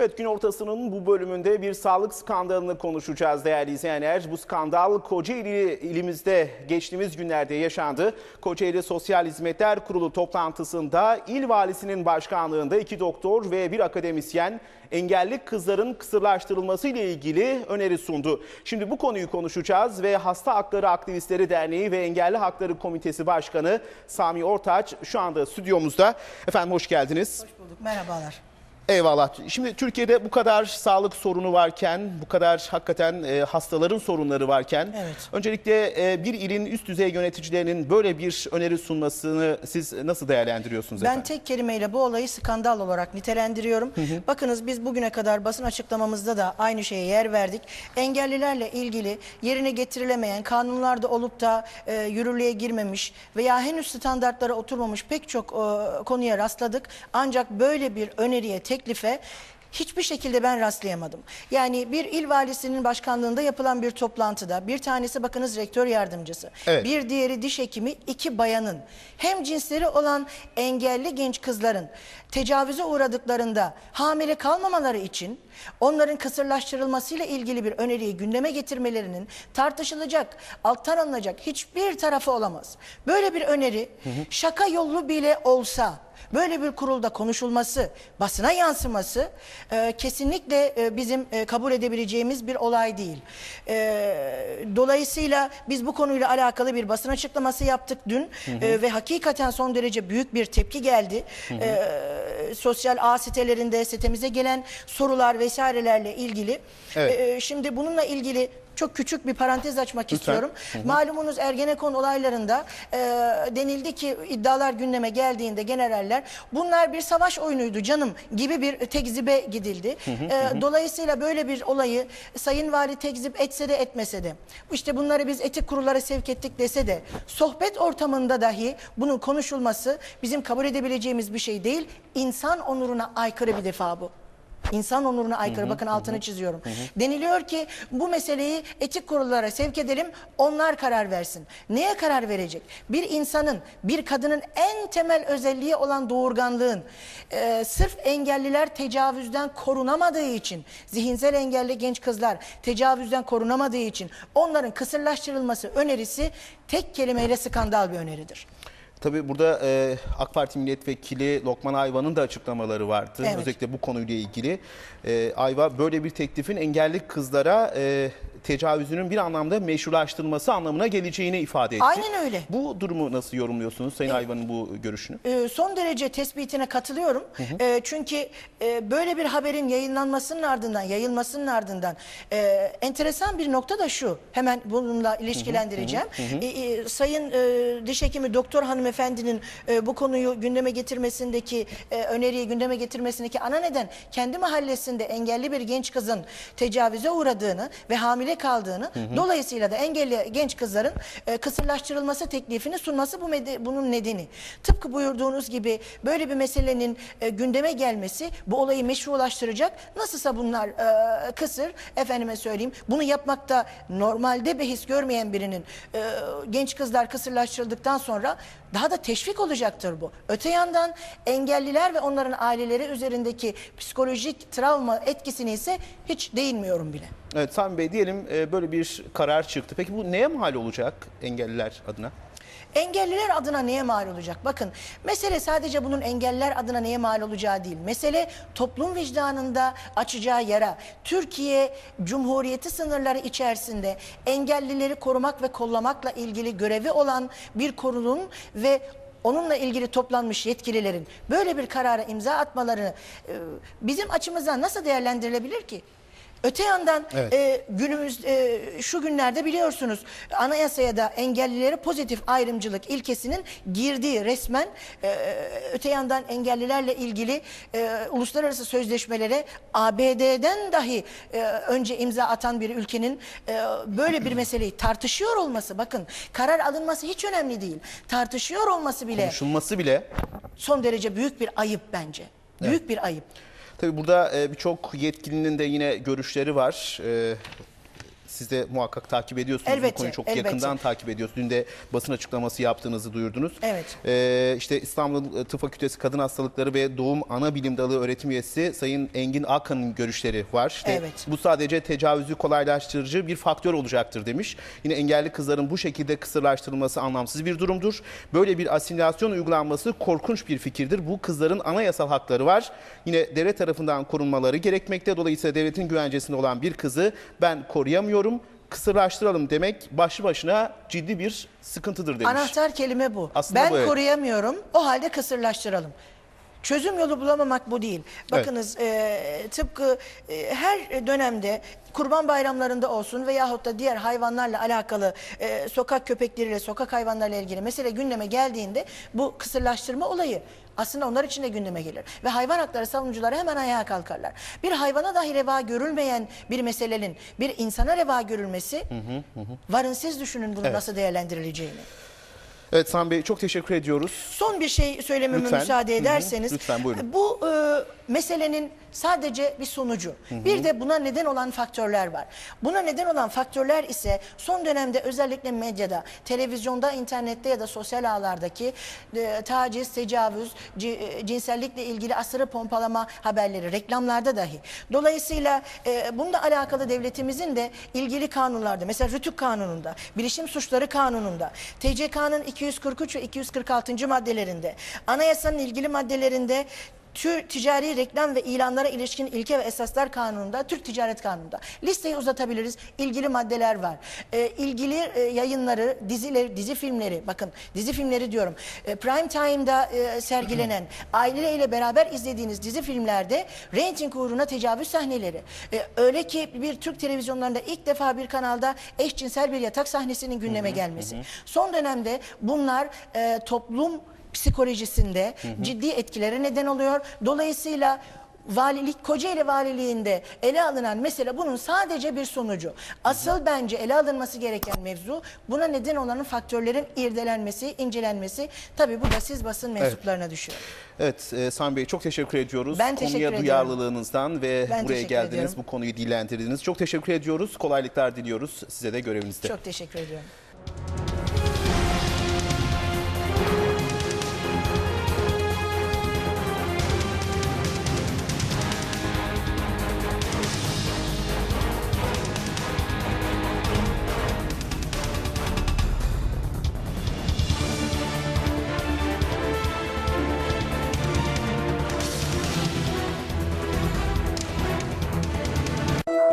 Evet gün ortasının bu bölümünde bir sağlık skandalını konuşacağız değerli izleyenler. Bu skandal Kocaeli ilimizde geçtiğimiz günlerde yaşandı. Kocaeli Sosyal Hizmetler Kurulu toplantısında il valisinin başkanlığında iki doktor ve bir akademisyen engelli kızların kısırlaştırılması ile ilgili öneri sundu. Şimdi bu konuyu konuşacağız ve Hasta Hakları Aktivistleri Derneği ve Engelli Hakları Komitesi Başkanı Sami Ortaç şu anda stüdyomuzda. Efendim hoş geldiniz. Hoş bulduk. Merhabalar. Eyvallah. Şimdi Türkiye'de bu kadar sağlık sorunu varken, bu kadar hakikaten e, hastaların sorunları varken, Evet. öncelikle e, bir ilin üst düzey yöneticilerinin böyle bir öneri sunmasını siz nasıl değerlendiriyorsunuz Ben efendim? tek kelimeyle bu olayı skandal olarak nitelendiriyorum. Bakınız biz bugüne kadar basın açıklamamızda da aynı şeye yer verdik. Engellilerle ilgili yerine getirilemeyen, kanunlarda olup da e, yürürlüğe girmemiş veya henüz standartlara oturmamış pek çok e, konuya rastladık. Ancak böyle bir öneriye, teklife Hiçbir şekilde ben rastlayamadım. Yani bir il valisinin başkanlığında yapılan bir toplantıda bir tanesi bakınız rektör yardımcısı, Evet. bir diğeri diş hekimi, iki bayanın hem cinsleri olan engelli genç kızların tecavüze uğradıklarında hamile kalmamaları için onların kısırlaştırılmasıyla ilgili bir öneriyi gündeme getirmelerinin tartışılacak, alttan alınacak hiçbir tarafı olamaz. Böyle bir öneri şaka yollu bile olsa böyle bir kurulda konuşulması, basına yansıması e, kesinlikle e, bizim e, kabul edebileceğimiz bir olay değil. E, dolayısıyla biz bu konuyla alakalı bir basın açıklaması yaptık dün E, ve hakikaten son derece büyük bir tepki geldi. E, sosyal ağ sitelerinde sitemize gelen sorular vesairelerle ilgili. Evet. E, şimdi bununla ilgili çok küçük bir parantez açmak istiyorum. Malumunuz Ergenekon olaylarında e, denildi ki iddialar gündeme geldiğinde generaller bunlar bir savaş oyunuydu canım gibi bir tekzibe gidildi. E, dolayısıyla böyle bir olayı Sayın Vali tekzip etse de etmese de işte bunları biz etik kurullara sevk ettik dese de sohbet ortamında dahi bunun konuşulması bizim kabul edebileceğimiz bir şey değil. İnsan onuruna aykırı bir defa bu. İnsan onuruna aykırı bakın altını çiziyorum. Deniliyor ki bu meseleyi etik kurullara sevk edelim onlar karar versin. Neye karar verecek? Bir insanın bir kadının en temel özelliği olan doğurganlığın e, sırf engelliler tecavüzden korunamadığı için zihinsel engelli genç kızlar tecavüzden korunamadığı için onların kısırlaştırılması önerisi tek kelimeyle skandal bir öneridir. Tabii burada e, AK Parti milletvekili Lokman Ayva'nın da açıklamaları vardı. Evet. Özellikle bu konuyla ilgili. E, Ayva böyle bir teklifin engelli kızlara e, tecavüzünün bir anlamda meşrulaştırılması anlamına geleceğini ifade etti. Aynen öyle. Bu durumu nasıl yorumluyorsunuz Sayın Ayva'nın bu görüşünü? Ee, son derece tespitine katılıyorum. Ee, çünkü e, böyle bir haberin yayınlanmasının ardından, yayılmasının ardından e, enteresan bir nokta da şu. Hemen bununla ilişkilendireceğim. E, e, Sayın e, diş hekimi doktor hanımefendinin e, bu konuyu gündeme getirmesindeki e, öneriyi gündeme getirmesindeki ana neden kendi mahallesinde engelli bir genç kızın tecavüze uğradığını ve hamile kaldığını dolayısıyla da engelli genç kızların e, kısırlaştırılması teklifini sunması bu bunun nedeni. Tıpkı buyurduğunuz gibi böyle bir meselenin e, gündeme gelmesi bu olayı meşrulaştıracak. Nasılsa bunlar e, kısır efendime söyleyeyim bunu yapmakta normalde behis görmeyen birinin e, genç kızlar kısırlaştırıldıktan sonra daha da teşvik olacaktır bu. Öte yandan engelliler ve onların aileleri üzerindeki psikolojik travma etkisini ise hiç değinmiyorum bile. Evet Sami Bey diyelim e, böyle bir karar çıktı. Peki bu neye mal olacak engelliler adına? Engelliler adına neye mal olacak? Bakın mesele sadece bunun engelliler adına neye mal olacağı değil. Mesele toplum vicdanında açacağı yara. Türkiye Cumhuriyeti sınırları içerisinde engellileri korumak ve kollamakla ilgili görevi olan bir kurulun ve onunla ilgili toplanmış yetkililerin böyle bir karara imza atmaları e, bizim açımızdan nasıl değerlendirilebilir ki? Öte yandan Evet. e, günümüz e, şu günlerde biliyorsunuz anayasaya da engellilere pozitif ayrımcılık ilkesinin girdiği resmen e, öte yandan engellilerle ilgili e, uluslararası sözleşmelere ABD'den dahi e, önce imza atan bir ülkenin e, böyle bir meseleyi tartışıyor olması bakın karar alınması hiç önemli değil. Tartışıyor olması bile Konuşulması bile son derece büyük bir ayıp bence. Büyük bir ayıp. Tabii burada e, birçok yetkilinin de yine görüşleri var. Siz de muhakkak takip ediyorsunuz. Elbette, Bu konuyu çok elbette. yakından takip ediyorsunuz. Dün de basın açıklaması yaptığınızı duyurdunuz. Evet. Ee, işte İstanbul Tıp Fakültesi Kadın Hastalıkları ve Doğum Ana Bilim Dalı öğretim üyesi Sayın Engin Akan'ın görüşleri var. İşte Evet. Bu sadece tecavüzü kolaylaştırıcı bir faktör olacaktır demiş. Yine engelli kızların bu şekilde kısırlaştırılması anlamsız bir durumdur. Böyle bir asimilasyon uygulanması korkunç bir fikirdir. Bu kızların anayasal hakları var. Yine devlet tarafından korunmaları gerekmekte. Dolayısıyla devletin güvencesinde olan bir kızı ben koruyamıyorum. Kısırlaştıralım demek başlı başına ciddi bir sıkıntıdır demiş. Anahtar kelime bu. Aslında ben bu, evet. koruyamıyorum. O halde kısırlaştıralım. Çözüm yolu bulamamak bu değil. Bakınız e, tıpkı e, her dönemde kurban bayramlarında olsun veyahut da diğer hayvanlarla alakalı e, sokak köpekleriyle, sokak hayvanlarla ilgili mesele gündeme geldiğinde bu kısırlaştırma olayı aslında onlar için de gündeme gelir. Ve hayvan hakları savunucuları hemen ayağa kalkarlar. Bir hayvana dahi reva görülmeyen bir meselenin bir insana reva görülmesi varın siz düşünün bunu nasıl değerlendirileceğini. Evet Sami Bey çok teşekkür ediyoruz. Son bir şey söylememe Lütfen. müsaade Hı hı. ederseniz. Lütfen, buyurun. Bu e, meselenin sadece bir sonucu. Bir de buna neden olan faktörler var. Buna neden olan faktörler ise son dönemde özellikle medyada, televizyonda, internette ya da sosyal ağlardaki e, taciz, tecavüz, ci- e, cinsellikle ilgili asırı pompalama haberleri, reklamlarda dahi. Dolayısıyla e, bununla alakalı devletimizin de ilgili kanunlarda, mesela Rütük Kanunu'nda, Bilişim Suçları Kanunu'nda, TCK'nın 243 ve 246. maddelerinde, anayasanın ilgili maddelerinde tür ticari reklam ve ilanlara ilişkin ilke ve esaslar kanununda, Türk Ticaret Kanunu'nda. Listeyi uzatabiliriz. İlgili maddeler var. Ee, ilgili e, yayınları, dizileri, dizi filmleri, bakın dizi filmleri diyorum. E, prime time'da e, sergilenen, aileyle beraber izlediğiniz dizi filmlerde reyting uğruna tecavüz sahneleri. E, öyle ki bir Türk televizyonlarında ilk defa bir kanalda eşcinsel bir yatak sahnesinin gündeme gelmesi. Son dönemde bunlar e, toplum psikolojisinde ciddi etkilere neden oluyor. Dolayısıyla valilik Kocaeli valiliğinde ele alınan mesele bunun sadece bir sonucu. Asıl bence ele alınması gereken mevzu buna neden olan faktörlerin irdelenmesi, incelenmesi. Tabii bu da siz basın mensuplarına düşüyor. Evet e, Sami Bey çok teşekkür ediyoruz. Ben teşekkür Konuya ediyorum. duyarlılığınızdan ve Ben buraya teşekkür geldiniz, ediyorum. bu konuyu dillendirdiniz. Çok teşekkür ediyoruz. Kolaylıklar diliyoruz size de görevinizde. Çok teşekkür ediyorum.